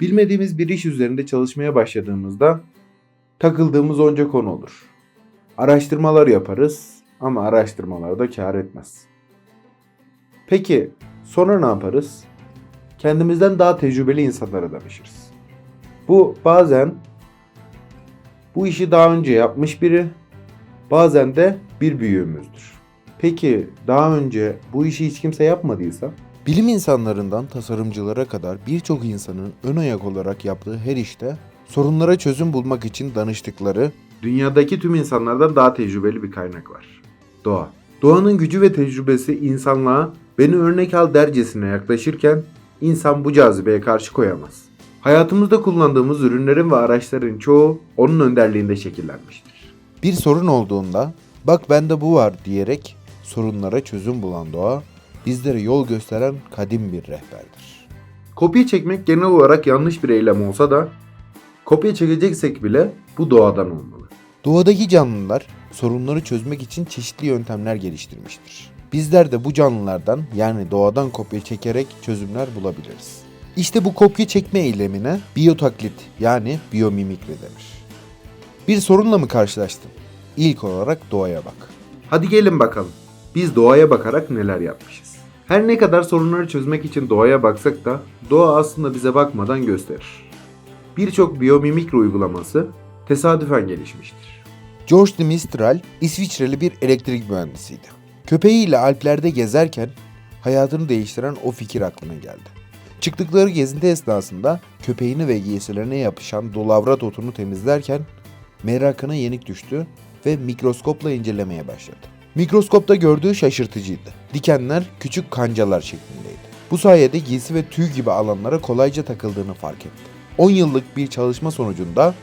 Bilmediğimiz bir iş üzerinde çalışmaya başladığımızda takıldığımız onca konu olur. Araştırmalar yaparız ama araştırmalar da kâr etmez. Peki sonra ne yaparız? Kendimizden daha tecrübeli insanlara danışırız. Bu bazen bu işi daha önce yapmış biri, bazen de bir büyüğümüzdür. Peki daha önce bu işi hiç kimse yapmadıysa? Bilim insanlarından tasarımcılara kadar birçok insanın ön ayak olarak yaptığı her işte sorunlara çözüm bulmak için danıştıkları dünyadaki tüm insanlardan daha tecrübeli bir kaynak var. Doğa. Doğanın gücü ve tecrübesi insanlığa beni örnek al dercesine yaklaşırken insan bu cazibeye karşı koyamaz. Hayatımızda kullandığımız ürünlerin ve araçların çoğu onun önderliğinde şekillenmiştir. Bir sorun olduğunda bak bende bu var diyerek sorunlara çözüm bulan doğa bizlere yol gösteren kadim bir rehberdir. Kopya çekmek genel olarak yanlış bir eylem olsa da kopya çekeceksek bile bu doğadan olmalı. Doğadaki canlılar sorunları çözmek için çeşitli yöntemler geliştirmiştir. Bizler de bu canlılardan yani doğadan kopya çekerek çözümler bulabiliriz. İşte bu kopya çekme eylemine biyotaklit yani biyomimikri denir. Bir sorunla mı karşılaştın? İlk olarak doğaya bak. Hadi gelin bakalım. Biz doğaya bakarak neler yapmışız. Her ne kadar sorunları çözmek için doğaya baksak da doğa aslında bize bakmadan gösterir. Birçok biyomimikri uygulaması tesadüfen gelişmiştir. George de Mistral, İsviçreli bir elektrik mühendisiydi. Köpeğiyle Alplerde gezerken hayatını değiştiren o fikir aklına geldi. Çıktıkları gezinti esnasında köpeğini ve giysilerine yapışan dolavrat otunu temizlerken merakına yenik düştü ve mikroskopla incelemeye başladı. Mikroskopta gördüğü şaşırtıcıydı. Dikenler küçük kancalar şeklindeydi. Bu sayede giysi ve tüy gibi alanlara kolayca takıldığını fark etti. 10 yıllık bir çalışma sonucunda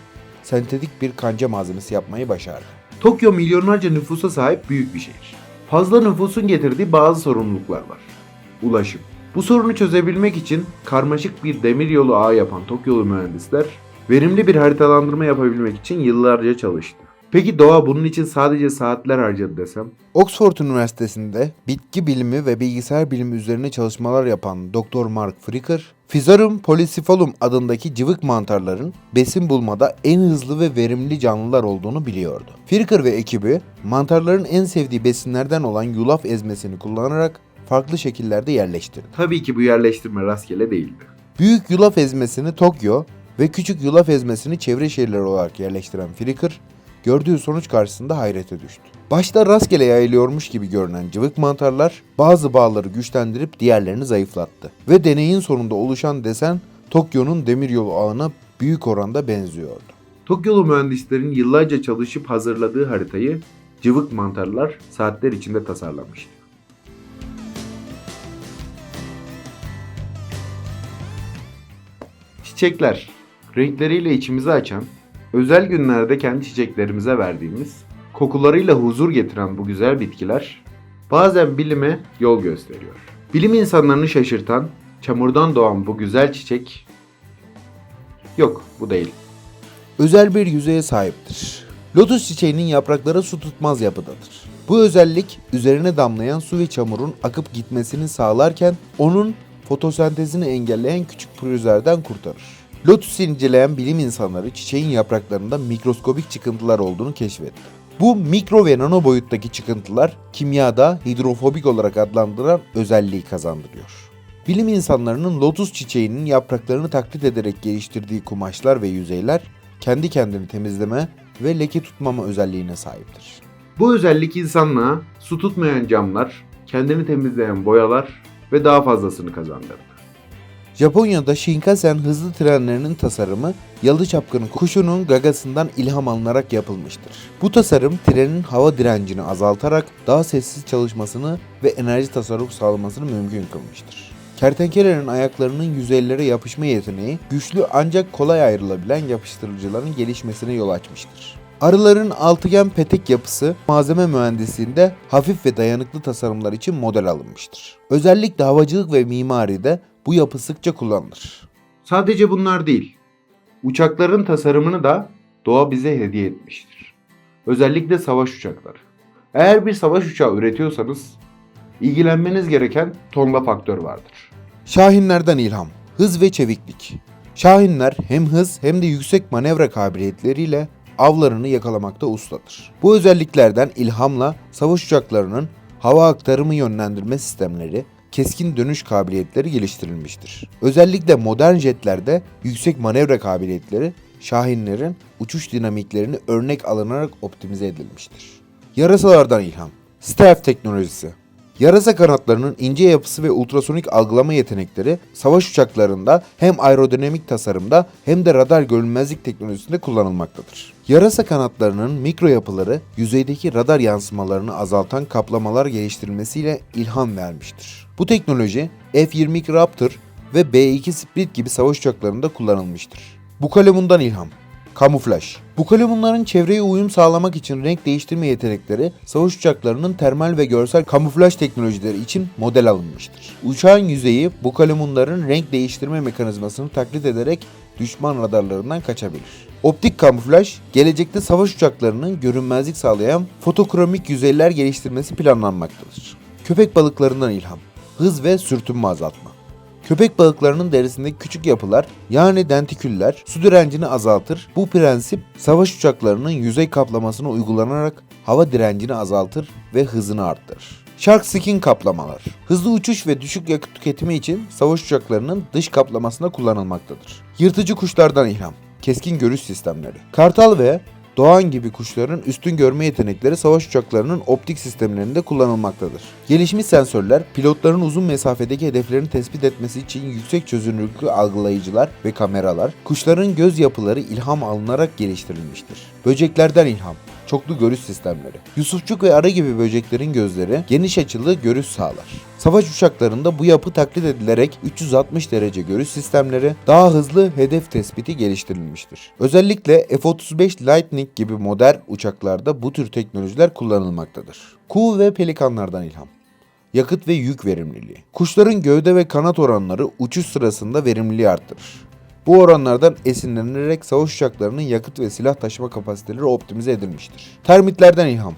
sentetik bir kanca malzemesi yapmayı başardı. Tokyo milyonlarca nüfusa sahip büyük bir şehir. Fazla nüfusun getirdiği bazı sorumluluklar var. Ulaşım. Bu sorunu çözebilmek için karmaşık bir demiryolu ağı yapan Tokyolu mühendisler verimli bir haritalandırma yapabilmek için yıllarca çalıştı. Peki doğa bunun için sadece saatler harcadı desem? Oxford Üniversitesi'nde bitki bilimi ve bilgisayar bilimi üzerine çalışmalar yapan Dr. Mark Fricker, Physarum polycephalum adındaki cıvık mantarların besin bulmada en hızlı ve verimli canlılar olduğunu biliyordu. Fricker ve ekibi mantarların en sevdiği besinlerden olan yulaf ezmesini kullanarak farklı şekillerde yerleştirdi. Tabii ki bu yerleştirme rastgele değildi. Büyük yulaf ezmesini Tokyo ve küçük yulaf ezmesini çevre şehirler olarak yerleştiren Fricker, gördüğü sonuç karşısında hayrete düştü. Başta rastgele yayılıyormuş gibi görünen cıvık mantarlar bazı bağları güçlendirip diğerlerini zayıflattı. Ve deneyin sonunda oluşan desen Tokyo'nun demiryolu ağına büyük oranda benziyordu. Tokyolu mühendislerin yıllarca çalışıp hazırladığı haritayı cıvık mantarlar saatler içinde tasarlamıştı. Çiçekler, renkleriyle içimizi açan, özel günlerde kendi çiçeklerimize verdiğimiz, kokularıyla huzur getiren bu güzel bitkiler bazen bilime yol gösteriyor. Bilim insanlarını şaşırtan, çamurdan doğan bu güzel çiçek yok bu değil. Özel bir yüzeye sahiptir. Lotus çiçeğinin yaprakları su tutmaz yapıdadır. Bu özellik üzerine damlayan su ve çamurun akıp gitmesini sağlarken onun fotosentezini engelleyen küçük pürüzlerden kurtarır. Lotus'u inceleyen bilim insanları çiçeğin yapraklarında mikroskobik çıkıntılar olduğunu keşfetti. Bu mikro ve nano boyuttaki çıkıntılar kimyada hidrofobik olarak adlandırılan özelliği kazandırıyor. Bilim insanlarının lotus çiçeğinin yapraklarını taklit ederek geliştirdiği kumaşlar ve yüzeyler kendi kendini temizleme ve leke tutmama özelliğine sahiptir. Bu özellik insanlığa su tutmayan camlar, kendini temizleyen boyalar ve daha fazlasını kazandırdı. Japonya'da Shinkansen hızlı trenlerinin tasarımı yalı çapkını kuşunun gagasından ilham alınarak yapılmıştır. Bu tasarım trenin hava direncini azaltarak daha sessiz çalışmasını ve enerji tasarruf sağlamasını mümkün kılmıştır. Kertenkelenin ayaklarının yüzeylere yapışma yeteneği güçlü ancak kolay ayrılabilen yapıştırıcıların gelişmesine yol açmıştır. Arıların altıgen petek yapısı malzeme mühendisliğinde hafif ve dayanıklı tasarımlar için model alınmıştır. Özellikle havacılık ve mimaride bu yapı sıkça kullanılır. Sadece bunlar değil. Uçakların tasarımını da doğa bize hediye etmiştir. Özellikle savaş uçakları. Eğer bir savaş uçağı üretiyorsanız ilgilenmeniz gereken tonla faktör vardır. Şahinlerden ilham, hız ve çeviklik. Şahinler hem hız hem de yüksek manevra kabiliyetleriyle avlarını yakalamakta ustadır. Bu özelliklerden ilhamla savaş uçaklarının hava aktarımı yönlendirme sistemleri, keskin dönüş kabiliyetleri geliştirilmiştir. Özellikle modern jetlerde yüksek manevra kabiliyetleri Şahinlerin uçuş dinamiklerini örnek alınarak optimize edilmiştir. Yarasalardan ilham. Stealth teknolojisi. Yarasa kanatlarının ince yapısı ve ultrasonik algılama yetenekleri savaş uçaklarında hem aerodinamik tasarımda hem de radar görünmezlik teknolojisinde kullanılmaktadır. Yarasa kanatlarının mikro yapıları yüzeydeki radar yansımalarını azaltan kaplamalar geliştirilmesiyle ilham vermiştir. Bu teknoloji F-22 Raptor ve B-2 Split gibi savaş uçaklarında kullanılmıştır. Bukalemundan ilham. Kamuflaj. Bukalemunların çevreye uyum sağlamak için renk değiştirme yetenekleri savaş uçaklarının termal ve görsel kamuflaj teknolojileri için model alınmıştır. Uçağın yüzeyi bukalemunların renk değiştirme mekanizmasını taklit ederek düşman radarlarından kaçabilir. Optik kamuflaj, gelecekte savaş uçaklarının görünmezlik sağlayan fotokromik yüzeyler geliştirmesi planlanmaktadır. Köpek balıklarından ilham. Hız ve sürtünme azaltma. Köpek balıklarının derisindeki küçük yapılar yani dentiküller su direncini azaltır. Bu prensip savaş uçaklarının yüzey kaplamasına uygulanarak hava direncini azaltır ve hızını arttırır. Shark skin kaplamalar. Hızlı uçuş ve düşük yakıt tüketimi için savaş uçaklarının dış kaplamasında kullanılmaktadır. Yırtıcı kuşlardan ilham. Keskin görüş sistemleri. Kartal ve Doğan gibi kuşların üstün görme yetenekleri savaş uçaklarının optik sistemlerinde kullanılmaktadır. Gelişmiş sensörler, pilotların uzun mesafedeki hedeflerini tespit etmesi için yüksek çözünürlüklü algılayıcılar ve kameralar, kuşların göz yapıları ilham alınarak geliştirilmiştir. Böceklerden ilham, çoklu görüş sistemleri. Yusufçuk ve arı gibi böceklerin gözleri geniş açılı görüş sağlar. Savaş uçaklarında bu yapı taklit edilerek 360 derece görüş sistemleri, daha hızlı hedef tespiti geliştirilmiştir. Özellikle F-35 Lightning gibi modern uçaklarda bu tür teknolojiler kullanılmaktadır. Kuğu ve pelikanlardan ilham. Yakıt ve yük verimliliği. Kuşların gövde ve kanat oranları uçuş sırasında verimliliği arttırır. Bu oranlardan esinlenilerek savaş uçaklarının yakıt ve silah taşıma kapasiteleri optimize edilmiştir. Termitlerden ilham.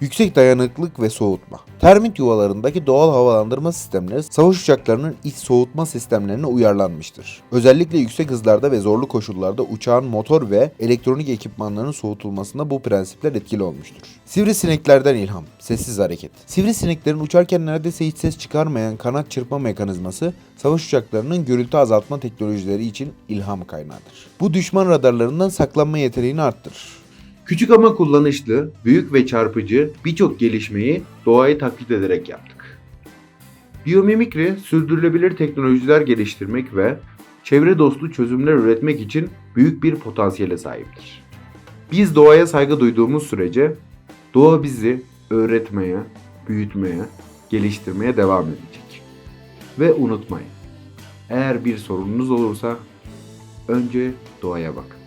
Yüksek dayanıklılık ve soğutma. Termit yuvalarındaki doğal havalandırma sistemleri savaş uçaklarının iç soğutma sistemlerine uyarlanmıştır. Özellikle yüksek hızlarda ve zorlu koşullarda uçağın motor ve elektronik ekipmanlarının soğutulmasında bu prensipler etkili olmuştur. Sivrisineklerden ilham, sessiz hareket. Sivrisineklerin uçarken neredeyse hiç ses çıkarmayan kanat çırpma mekanizması savaş uçaklarının gürültü azaltma teknolojileri için ilham kaynağıdır. Bu düşman radarlarından saklanma yeteneğini arttırır. Küçük ama kullanışlı, büyük ve çarpıcı birçok gelişmeyi doğayı taklit ederek yaptık. Biyomimikri, sürdürülebilir teknolojiler geliştirmek ve çevre dostu çözümler üretmek için büyük bir potansiyele sahiptir. Biz doğaya saygı duyduğumuz sürece doğa bizi öğretmeye, büyütmeye, geliştirmeye devam edecek. Ve unutmayın, eğer bir sorununuz olursa önce doğaya bakın.